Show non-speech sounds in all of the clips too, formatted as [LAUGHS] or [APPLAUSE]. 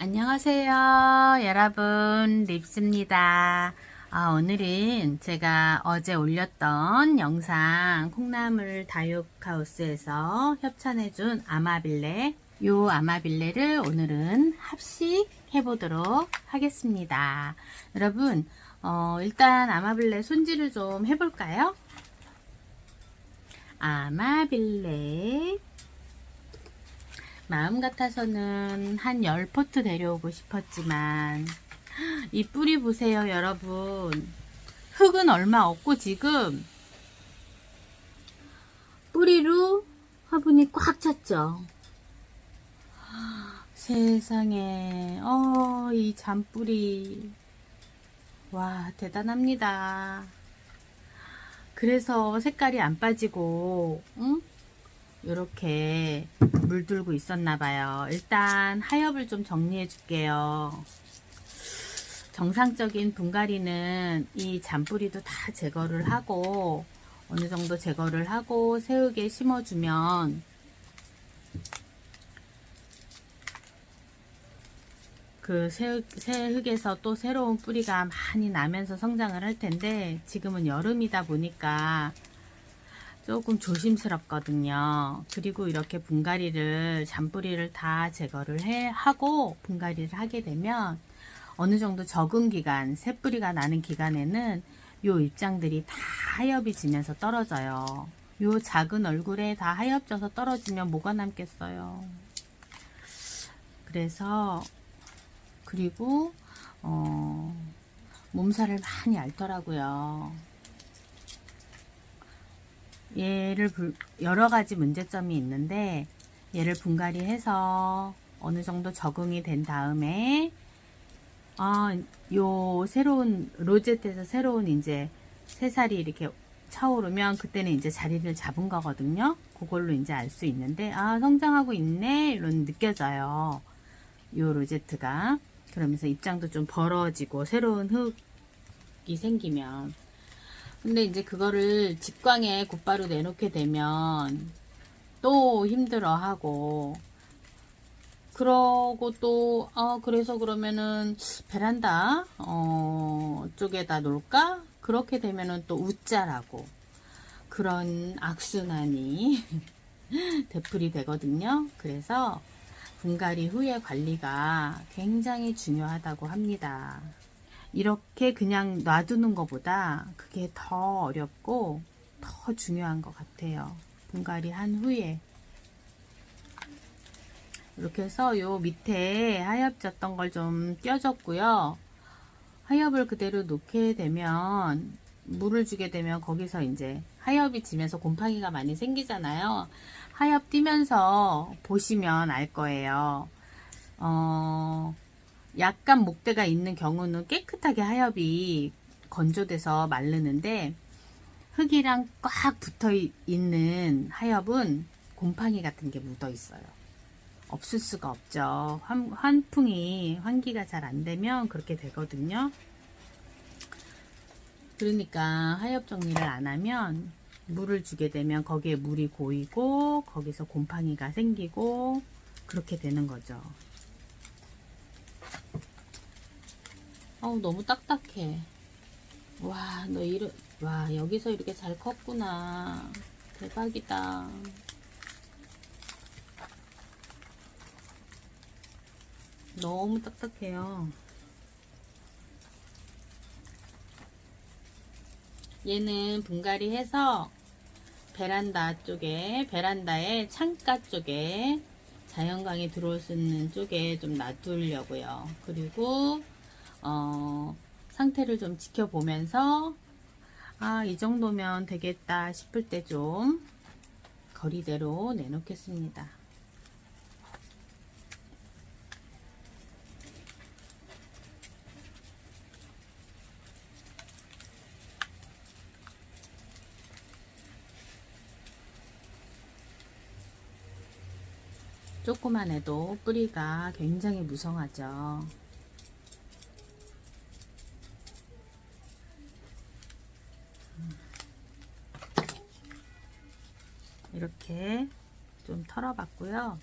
안녕하세요 여러분. 립스입니다. 아, 오늘은 제가 어제 올렸던 영상 콩나물 다육하우스에서 협찬해준 아마빌레 요 아마빌레를 오늘은 합식 해보도록 하겠습니다. 여러분 어, 일단 아마빌레 손질을 좀 해볼까요? 아마빌레 마음 같아서는 한 10포트 데려오고 싶었지만 이 뿌리 보세요 여러분. 흙은 얼마 없고 지금 뿌리로 화분이 꽉 찼죠. 세상에. 어 이 잔뿌리. 와 대단합니다. 그래서 색깔이 안 빠지고 응? 이렇게 물들고 있었나 봐요. 일단 하엽을 좀 정리해 줄게요. 정상적인 분갈이는 이 잔뿌리도 다 제거를 하고 어느 정도 제거를 하고 새흙에 심어주면 그 새흙, 새흙에서 또 새로운 뿌리가 많이 나면서 성장을 할 텐데 지금은 여름이다 보니까 조금 조심스럽거든요. 그리고 이렇게 분갈이를 잔뿌리를 다 제거를 해 하고 분갈이를 하게 되면 어느 정도 적응 기간, 새뿌리가 나는 기간에는 요 입장들이 다 하엽이 지면서 떨어져요. 요 작은 얼굴에 다 하엽져서 떨어지면 뭐가 남겠어요. 그래서 그리고 어, 몸살을 많이 앓더라고요. 얘를 불, 여러 가지 문제점이 있는데 얘를 분갈이 해서 어느 정도 적응이 된 다음에 아, 요 새로운 로제트에서 새로운 이제 새살이 이렇게 차오르면 그때는 이제 자리를 잡은 거거든요. 그걸로 이제 알 수 있는데 아 성장하고 있네 이런 느껴져요. 요 로제트가 그러면서 입장도 좀 벌어지고 새로운 흙이 생기면 근데 이제 그거를 직광에 곧바로 내놓게 되면 또 힘들어하고. 그러고 또 어, 그래서 그러면은 베란다 어, 쪽에다 놓을까? 그렇게 되면은 또 웃자라고. 그런 악순환이 [LAUGHS] 되풀이 되거든요. 그래서 분갈이 후의 관리가 굉장히 중요하다고 합니다 이렇게 그냥 놔두는 것보다 그게 더 어렵고 더 중요한 것 같아요. 분갈이 한 후에 이렇게 해서 요 밑에 하엽 졌던 걸 좀 껴줬고요. 하엽을 그대로 놓게 되면 물을 주게 되면 거기서 이제 하엽이 지면서 곰팡이가 많이 생기잖아요. 하엽 띄면서 보시면 알 거예요. 어, 약간 목대가 있는 경우는 깨끗하게 하엽이 건조돼서 마르는데 흙이랑 꽉 붙어 있는 하엽은 곰팡이 같은 게 묻어 있어요. 없을 수가 없죠. 환, 환풍이 환기가 잘 안 되면 그렇게 되거든요. 그러니까 하엽 정리를 안 하면 물을 주게 되면 거기에 물이 고이고 거기서 곰팡이가 생기고 그렇게 되는 거죠. 어우 너무 딱딱해. 와 너 이러 와 여기서 이렇게 잘 컸구나. 대박이다. 너무 딱딱해요. 얘는 분갈이 해서 베란다 쪽에 베란다의 창가 쪽에 자연광이 들어올 수 있는 쪽에 좀 놔두려고요. 그리고 어, 상태를 좀 지켜보면서 아, 이 정도면 되겠다 싶을 때 좀 거리대로 내놓겠습니다. 조그만 해도 뿌리가 굉장히 무성하죠. 이렇게 좀 털어봤고요.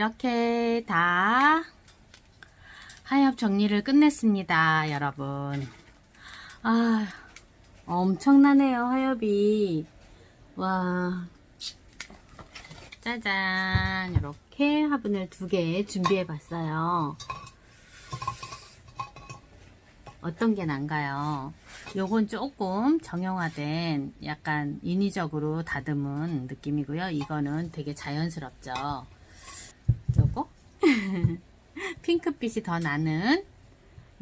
이렇게 다 하엽 정리를 끝냈습니다, 여러분. 아, 엄청나네요, 하엽이. 와. 짜잔. 이렇게 화분을 두 개 준비해 봤어요. 어떤 게 난가요? 요건 조금 정형화된 약간 인위적으로 다듬은 느낌이고요. 이거는 되게 자연스럽죠. 요거 [LAUGHS] 핑크빛이 더 나는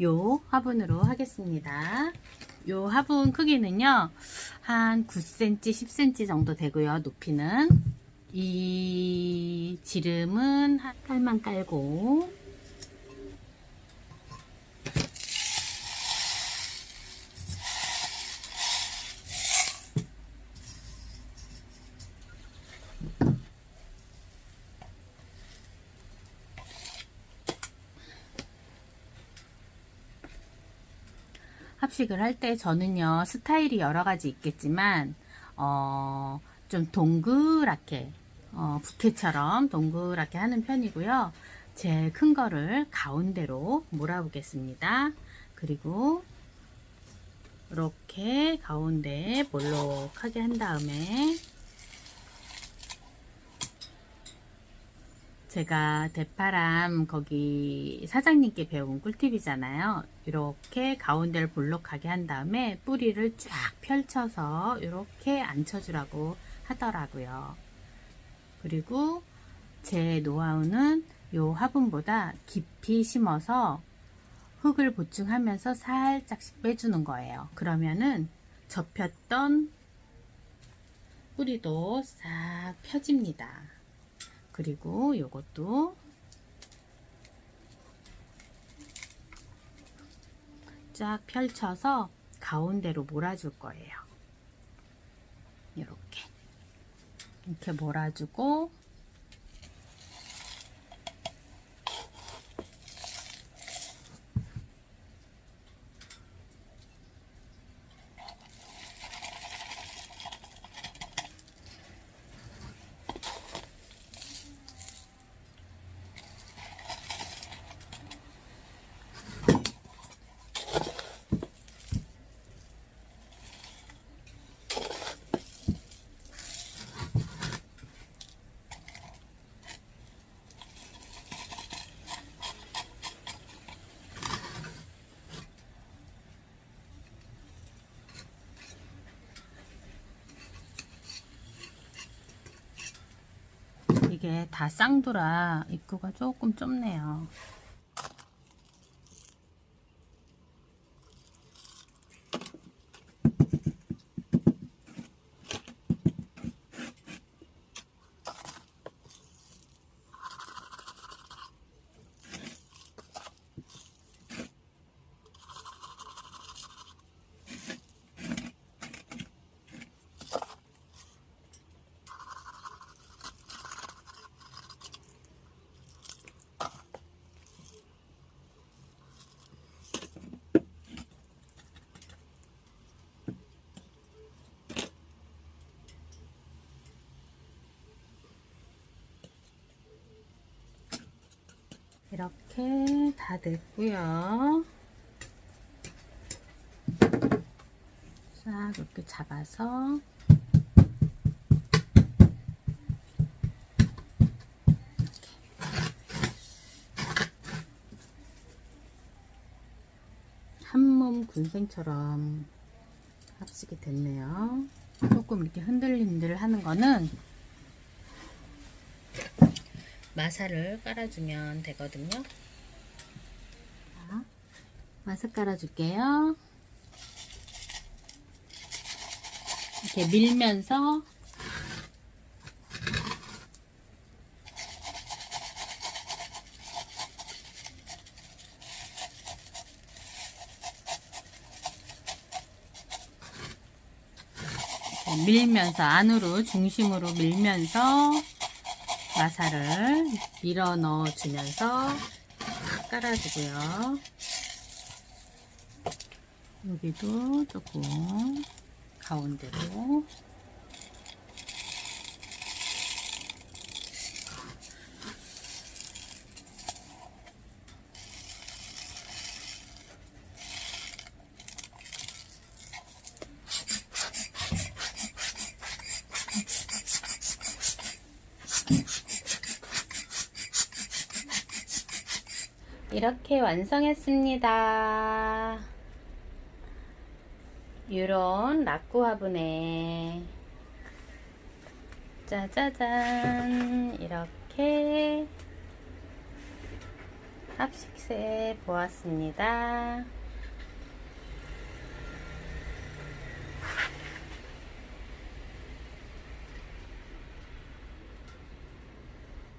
요 화분으로 하겠습니다. 요 화분 크기는요, 한 9cm, 10cm 정도 되고요, 높이는. 이 지름은 한 깔만 깔고, 합식을 할 때 저는요 스타일이 여러 가지 있겠지만 어, 좀 동그랗게 어, 부케처럼 동그랗게 하는 편이고요. 제일 큰 거를 가운데로 몰아보겠습니다. 그리고 이렇게 가운데 볼록하게 한 다음에 제가 대파람 거기 사장님께 배운 꿀팁이잖아요. 이렇게 가운데를 볼록하게 한 다음에 뿌리를 쫙 펼쳐서 이렇게 앉혀주라고 하더라고요. 그리고 제 노하우는 요 화분보다 깊이 심어서 흙을 보충하면서 살짝씩 빼주는 거예요. 그러면은 접혔던 뿌리도 싹 펴집니다. 그리고 요것도 쫙 펼쳐서 가운데로 몰아줄 거예요. 이렇게 이렇게 몰아주고 이게 다 쌍두라 입구가 조금 좁네요. 이렇게 다 됐고요. 싹 이렇게 잡아서 한몸 군생처럼 합식이 됐네요. 조금 이렇게 흔들흔들 하는 거는 마사를 깔아주면 되거든요. 자, 마사 깔아줄게요. 이렇게 밀면서 밀면서 안으로 중심으로 밀면서 마사를 밀어 넣어 주면서 깔아주고요. 여기도 조금 가운데로 이렇게 완성했습니다. 이런 라꾸 화분에 짜자잔 이렇게 합식세 보았습니다.